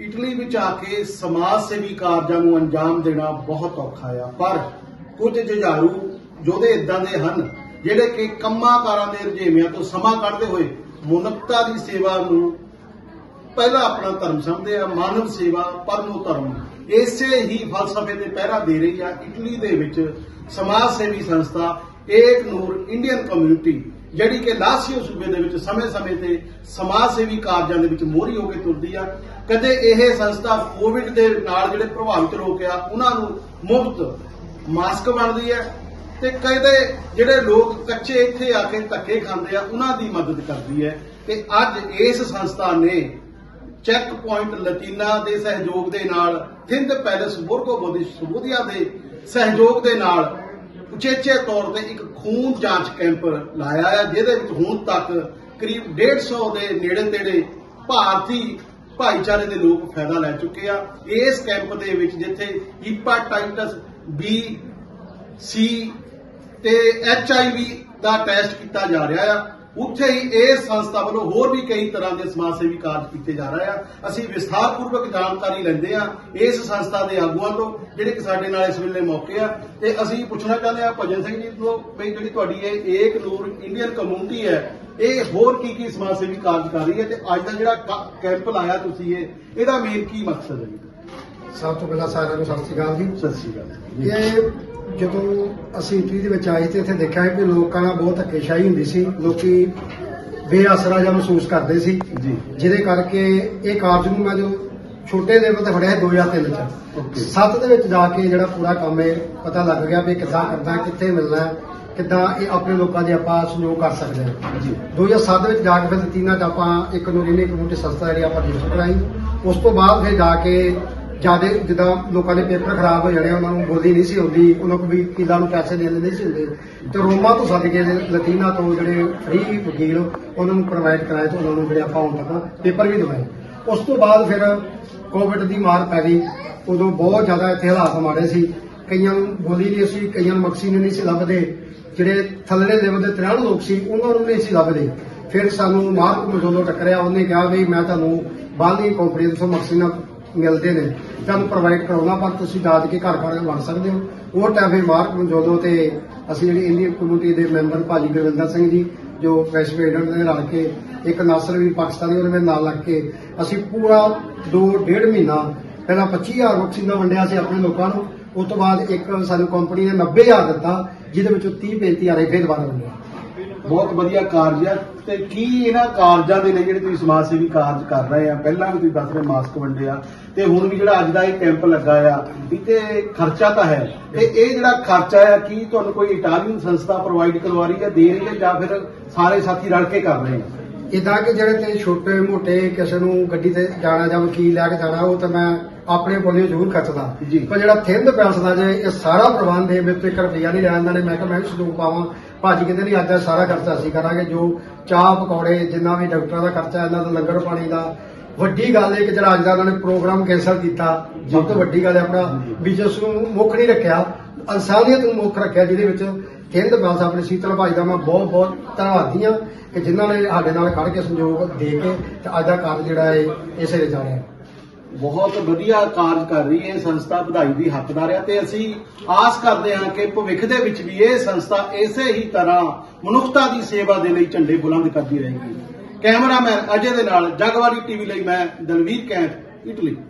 Italy ਵਿੱਚ ਆ ਕੇ ਸਮਾਜ ਸੇਵੀ ਕਾਰਜਾਂ ਨੂੰ ਅੰਜਾਮ ਦੇਣਾ ਬਹੁਤ ਔਖਾ ਆ। ਪਰ ਕੁਝ ਜੁਝਾਰੂ ਯੋਧੇ ਇਦਾਂ ਦੇ ਹਨ, ਜਿਹੜੇ ਕਿ ਕੰਮਾਂ ਕਾਰਾਂ ਦੇ ਰੁਝੇਵਿਆਂ ਤੋਂ ਸਮਾਂ ਕੱਢਦੇ ਹੋਏ ਮਨੁੱਖਤਾ ਦੀ ਸੇਵਾ ਨੂੰ ਪਹਿਲਾ ਆਪਣਾ ਧਰਮ ਸਮਝਦੇ ਆ, ਮਾਨਵ ਸੇਵਾ ਪਰਮੋ ਧਰਮ। ਇਸੇ ਹੀ ਫਲਸਫੇ ਤੇ ਪਹਿਰਾ ਦੇ ਰਹੀ ਆ ਇਟਲੀ ਦੇ ਵਿੱਚ ਸਮਾਜ ਸੇਵੀ ਸੰਸਥਾ ਏਕ ਨੂਰ ਇੰਡੀਅਨ ਕਮਿਊਨਿਟੀ ਜਿਹੜੀ ਕਿ ਲਾਸੀਓ ਸੂਬੇ ਦੇ ਵਿੱਚ ਸਮੇਂ-ਸਮੇਂ ਤੇ ਸਮਾਜ ਸੇਵੀ ਕਾਰਜਾਂ ਦੇ ਵਿੱਚ ਮੋਹਰੀ ਹੋ ਕੇ ਤੁਰਦੀ ਆ। ਕਦੇ ਇਹ ਸੰਸਥਾ ਕੋਵਿਡ ਦੇ ਨਾਲ ਜਿਹੜੇ ਪ੍ਰਭਾਵਿਤ ਲੋਕ ਆ, ਉਹਨਾਂ ਨੂੰ ਮੁਫਤ ਮਾਸਕ ਵੰਡਦੀ ਹੈ ਤੇ ਕਦੇ ਜਿਹੜੇ ਲੋਕ ਕੱਚੇ ਇੱਥੇ ਆ ਕੇ ਧੱਕੇ ਖਾਂਦੇ ਆ, ਉਹਨਾਂ ਦੀ ਮਦਦ ਕਰਦੀ ਹੈ। ਤੇ ਅੱਜ ਇਸ ਸੰਸਥਾ ਨੇ ਚੈੱਕ ਪੁਆਇੰਟ ਲਤੀਨਾ ਦੇ ਸਹਿਯੋਗ ਦੇ ਨਾਲ ਥਿੰਦ ਪੈਲਸ ਬੁਰਗੋ ਬੋਦੀ ਸਬੂਦੀਆ ਦੇ ਸਹਿਯੋਗ ਦੇ ਨਾਲ ਉਚੇਚੇ ਤੌਰ ਤੇ ਇੱਕ ਖੂਨ ਜਾਂਚ ਕੈਂਪ ਲਾਇਆ ਹੈ, ਜਿਹਦੇ ਵਿੱਚ ਹੁਣ ਤੱਕ ਕਰੀਬ 150 ਦੇ ਨੇੜੇ ਤੇੜੇ ਭਾਰਤੀ ਭਾਈਚਾਰੇ ਦੇ ਲੋਕ ਫਾਇਦਾ ਲੈ ਚੁੱਕੇ ਆ। ਇਸ ਕੈਂਪ ਦੇ ਵਿੱਚ ਜਿੱਥੇ ਹੀਪਾਟਾਈਟਸ ਬੀ ਸੀ ਤੇ H I we the test ਕੀਤਾ ਜਾ ਰਿਹਾ ਆ ਉੱਥੇ ਹੀ ਇਸ ਸੰਸਥਾ ਵੱਲੋਂ ਹੋਰ ਵੀ ਕਈ ਤਰ੍ਹਾਂ ਦੇ ਸਮਾਜ ਸੇਵੀ ਕਾਰਜ ਕੀਤੇ ਜਾ ਰਹੇ ਆ। ਅਸੀਂ ਵਿਸਥਾਰਪੂਰਵਕ ਜਾਣਕਾਰੀ ਲੈਂਦੇ ਆ ਇਸ ਸੰਸਥਾ ਦੇ ਆਗੂਆਂ ਤੋਂ ਜਿਹੜੇ ਕਿ ਸਾਡੇ ਨਾਲ ਇਸ ਵੇਲੇ ਮੌਕੇ ਆ। ਤੇ ਅਸੀਂ ਪੁੱਛਣਾ ਚਾਹੁੰਦੇ ਆ ਭਜਨ ਸਿੰਘ ਜੀ ਤੋਂ ਵੀ ਜਿਹੜੀ ਤੁਹਾਡੀ ਇਹ ਏਕ ਨੂਰ ਇੰਡੀਅਨ ਕਮਿਊਨਿਟੀ ਹੈ ਇਹ ਹੋਰ ਕੀ ਕੀ ਸਮਾਜ ਸੇਵੀ ਕਾਰਜ ਕਰ ਰਹੀ ਹੈ ਤੇ ਅੱਜ ਦਾ ਜਿਹੜਾ ਕੈਂਪ ਲਾਇਆ ਤੁਸੀਂ ਇਹ ਇਹਦਾ ਮੇਨ ਕੀ ਮਕਸਦ ਹੈ ਸਭ ਤੋਂ ਪਹਿਲਾਂ ਸਾਰਿਆਂ ਨੂੰ ਸਤਿ ਸ਼੍ਰੀ ਅਕਾਲ ਜੀ। ਸਤਿ ਸ਼੍ਰੀ ਅਕਾਲ। ਇਹ ਜਦੋਂ ਅਸੀਂ ਇਟਲੀ ਦੇ ਵਿੱਚ ਆਏ ਤੇ ਇੱਥੇ ਦੇਖਿਆ ਕਿ ਲੋਕਾਂ ਨਾਲ ਬਹੁਤ ਧੱਕੇਸ਼ਾਹੀ ਹੁੰਦੀ ਸੀ ਲੋਕੀ ਬੇਅਸਰਾ ਜਿਹਾ ਮਹਿਸੂਸ ਕਰਦੇ ਸੀ। ਜੀ। ਜਿਹਦੇ ਕਰਕੇ ਇਹ ਕਾਰਜ ਨੂੰ ਮੈਂ ਜੋ ਛੋਟੇ ਲੈਵਲ ਤੇ ਫੜਿਆ ਸੀ 2003 ਚ। ਓਕੇ। ਸੱਤ ਦੇ ਵਿੱਚ ਜਾ ਕੇ ਜਿਹੜਾ ਪੂਰਾ ਕੰਮ ਹੈ ਪਤਾ ਲੱਗ ਗਿਆ ਵੀ ਕਿੱਦਾਂ ਕਰਨਾ ਕਿੱਥੇ ਮਿਲਣਾ ਕਿੱਦਾਂ ਇਹ ਆਪਣੇ ਲੋਕਾਂ ਦੇ ਆਪਾਂ ਸਹਿਯੋਗ ਕਰ ਸਕਦੇ ਹਾਂ। ਜੀ। 2007 ਵਿੱਚ ਜਾ ਕੇ ਫਿਰ ਤੀਨਾ ਚ ਆਪਾਂ ਇੱਕ ਨੂਰੀਨੀ ਕਮਿਊਨਿਟੀ ਸੰਸਥਾ ਜਿਹੜੀ ਆਪਾਂ ਰਜਿਸਟਰ ਕਰਾਈ ਉਸ ਤੋਂ ਬਾਅਦ ਫਿਰ ਜਾ ਕੇ ਜ਼ਿਆਦਾ ਜਿੱਦਾਂ ਲੋਕਾਂ ਦੇ ਪੇਪਰ ਖਰਾਬ ਹੋ ਜਾਣੇ ਉਹਨਾਂ ਨੂੰ ਬੋਲੀ ਨਹੀਂ ਸੀ ਆਉਂਦੀ ਉਹਨਾਂ ਕੋਲ ਵੀ ਕਿਦਾਂ ਨੂੰ ਪੈਸੇ ਦੇਣ ਨਹੀਂ ਸੀ ਹੁੰਦੇ। ਤੇ ਰੋਮਾ ਤੋਂ ਸੱਦ ਕੇ ਲਤੀਨਾ ਤੋਂ ਜਿਹੜੇ ਫ੍ਰੀ ਵਕੀਲ, ਉਹਨਾਂ ਨੂੰ ਪ੍ਰੋਵਾਈਡ ਕਰਾਏ ਤੇ ਉਹਨਾਂ ਨੂੰ ਜਿਹੜੇ ਆਪਾਂ ਹੁਣ ਤੱਕ ਪੇਪਰ ਵੀ ਦਵਾਏ। ਉਸ ਤੋਂ ਬਾਅਦ ਫਿਰ ਕੋਵਿਡ ਦੀ ਮਾਰ ਪੈ ਗਈ। ਉਦੋਂ ਬਹੁਤ ਜ਼ਿਆਦਾ ਇੱਥੇ ਹਾਲਾਤ ਮਾੜੇ ਸੀ। ਕਈਆਂ ਨੂੰ ਬੋਲੀ ਨਹੀਂ ਸੀ, ਕਈਆਂ ਨੂੰ ਮਕਸੀਨ ਨਹੀਂ ਸੀ ਲੱਭਦੇ। ਜਿਹੜੇ ਥੱਲੜੇ ਲੈਵਲ ਦੇ 63 ਲੋਕ ਸੀ, ਉਹਨਾਂ ਨੂੰ ਨਹੀਂ ਸੀ ਲੱਭਦੇ। ਫਿਰ ਸਾਨੂੰ ਮਾਰਕ ਮਜੋਲੋ ਟੱਕਰਿਆ, ਉਹਨੇ ਕਿਹਾ ਵੀ ਮੈਂ ਤੁਹਾਨੂੰ ਬਾਹਰਲੀ ਕੰਪਨੀ ਤੋਂ ਮਕਸੀਨਾ ਮਿਲਦੇ ਨੇ। ਤੁਹਾਨੂੰ ਪ੍ਰੋਵਾਈਡ ਕਰਾਉਣਾ ਪਰ ਤੁਸੀਂ ਦਾਦ ਕੇ ਘਰ ਘਰ ਵੜ ਸਕਦੇ ਹੋ। ਉਹ ਟੈਫੇ ਫਿਰ ਮਾਰਕ ਮਜੋਲੋ ਤੇ ਅਸੀਂ ਜਿਹੜੀ ਇੰਡੀਅਨ ਕਮਿਊਨਿਟੀ ਦੇ ਮੈਂਬਰ ਭਾਜੀ ਗੁਰਵਿੰਦਰ ਸਿੰਘ ਜੀ, ਜੋ ਵੈਸਟ ਪ੍ਰੈਜ਼ੀਡੈਂਟ ਨੇ ਰਲ ਕੇ ਇੱਕ ਨਾਸਰ ਵੀ ਪਾਕਿਸਤਾਨੀ ਉਹਨੇ ਮੇਰੇ ਨਾਲ ਲੱਗ ਕੇ ਅਸੀਂ ਪੂਰਾ ਦੋ, ਡੇਢ ਮਹੀਨਾ ਪਹਿਲਾਂ 25000 ਵੈਕਸੀਨਾਂ ਵੰਡਿਆ ਸੀ ਆਪਣੇ ਲੋਕਾਂ ਨੂੰ। ਉਸ ਤੋਂ ਬਾਅਦ ਇੱਕ ਸਾਨੂੰ ਕੰਪਨੀ ਨੇ 90000 ਦਿੱਤਾ, ਜਿਹਦੇ ਵਿੱਚੋਂ 30 35000 ਫਿਰ ਦੁਬਾਰਾ ਵੰਡਿਆ ਬਹੁਤ ਵਧੀਆ ਕਾਰਜ ਹੈ ਤੇ ਕੀ ਇਹਨਾਂ ਕਾਰਜਾਂ ਦੇ ਲਈ ਜਿਹੜੇ ਤੁਸੀਂ ਸਮਾਜ ਸੇਵੀ ਕਾਰਜ ਕਰ ਰਹੇ ਆ? ਪਹਿਲਾਂ ਵੀ ਤੁਸੀਂ ਦੱਸ ਰਹੇ ਮਾਸਕ ਵੰਡੇ ਆ। ਤੇ ਹੁਣ ਵੀ ਜਿਹੜਾ ਅੱਜ ਦਾ ਇਹ ਕੈਂਪ ਲੱਗਾ ਆ ਇਤੇ ਖਰਚਾ ਤਾਂ ਹੈ। ਤੇ ਇਹ ਜਿਹੜਾ ਖਰਚਾ ਆ, ਕੀ ਤੁਹਾਨੂੰ ਕੋਈ ਇਟਾਲੀਅਨ ਸੰਸਥਾ ਪ੍ਰੋਵਾਈਡ ਕਰਵਾ ਰਹੀ ਹੈ, ਦੇ ਰਹੀ ਹੈ ਜਾਂ ਫਿਰ ਸਾਰੇ ਸਾਥੀ ਰਲ ਕੇ ਕਰ ਰਹੇ ਆ? ਇਦਾਂ ਕਿ ਜਿਹੜੇ ਤੇ ਛੋਟੇ ਮੋਟੇ ਕਿਸੇ ਨੂੰ ਗੱਡੀ ਤੇ ਜਾਣਾ ਜਾਂ ਵਕੀਲ ਲੈ ਕੇ ਜਾਣਾ ਉਹ ਤਾਂ ਮੈਂ ਆਪਣੇ ਕੋਲੋਂ ਜ਼ਰੂਰ ਖਰਚਦਾ। ਪਰ ਜਿਹੜਾ ਥਿੰਦ ਪੈਲਸ ਦਾ ਜੇ ਇਹ ਸਾਰਾ ਪ੍ਰਬੰਧ ਹੈ ਮੇਰੇ ਤੋਂ ਇੱਕ ਰੁਪਈਆ ਨਹੀਂ ਲੈਣ ਦਾ ਨੇ ਮੈਂ ਕਿਹਾ ਮੈਂ ਸਲੂਕ ਪਾਵਾਂ। ਭਾਜੀ ਕਹਿੰਦੇ ਨਹੀਂ ਅੱਜ ਦਾ ਸਾਰਾ ਖਰਚਾ ਅਸੀਂ ਕਰਾਂਗੇ ਜੋ ਚਾਹ ਪਕੌੜੇ ਜਿੰਨਾ ਵੀ ਡਾਕਟਰਾਂ ਦਾ ਖਰਚਾ ਇਹਨਾਂ ਦਾ ਲੰਗਰ ਪਾਣੀ ਦਾ। ਵੱਡੀ ਗੱਲ ਹੈ ਕਿ ਜਿਹੜਾ ਅੱਜ ਦਾ ਇਹਨਾਂ ਨੇ ਪ੍ਰੋਗਰਾਮ ਕੈਂਸਲ ਕੀਤਾ ਸਭ ਤੋਂ ਵੱਡੀ ਗੱਲ ਹੈ ਆਪਣਾ ਬਿਜ਼ਨਸ ਨੂੰ ਮੁੱਖ ਨਹੀਂ ਰੱਖਿਆ ਇਨਸਾਨੀਅਤ ਨੂੰ ਮੁੱਖ ਰੱਖਿਆ ਜਿਹਦੇ ਵਿੱਚ ਥਿੰਦ ਪੈਲਸ ਆਪਣੇ ਸੀਤਲ ਭਾਈ ਦਾ ਮੈਂ ਬਹੁਤ ਬਹੁਤ ਧੰਨਵਾਦੀ ਹਾਂ ਕਿ ਜਿਨ੍ਹਾਂ ਨੇ ਸਾਡੇ ਨਾਲ ਖੜ ਕੇ ਸੰਯੋਗ ਦੇ ਕੇ ਤੇ ਅੱਜ ਦਾ ਕਾਰਜ ਜਿਹੜਾ ਹੈ ਇਸੇ ਵਿੱਚ ਜਾ ਰਿਹਾ। ਬਹੁਤ ਵਧੀਆ ਕਾਰਜ ਕਰ ਰਹੀ ਹੈ ਸੰਸਥਾ ਵਧਾਈ ਦੀ ਹੱਕਦਾਰ ਹੈ ਤੇ ਅਸੀਂ ਆਸ ਕਰਦੇ ਹਾਂ ਕਿ ਭਵਿੱਖ ਦੇ ਵਿੱਚ ਵੀ ਇਹ ਸੰਸਥਾ ਇਸੇ ਹੀ ਤਰ੍ਹਾਂ ਮਨੁੱਖਤਾ ਦੀ ਸੇਵਾ ਦੇ ਲਈ ਝੰਡੇ ਬੁਲੰਦ ਕਰਦੀ ਰਹੇਗੀ। ਕੈਮਰਾਮੈਨ ਅਜੇ ਦੇ ਨਾਲ ਜਗਵਾੜੀ ਟੀਵੀ ਲਈ ਮੈਂ ਦਲਵੀਰ ਕੈਂਥ ਇਟਲੀ।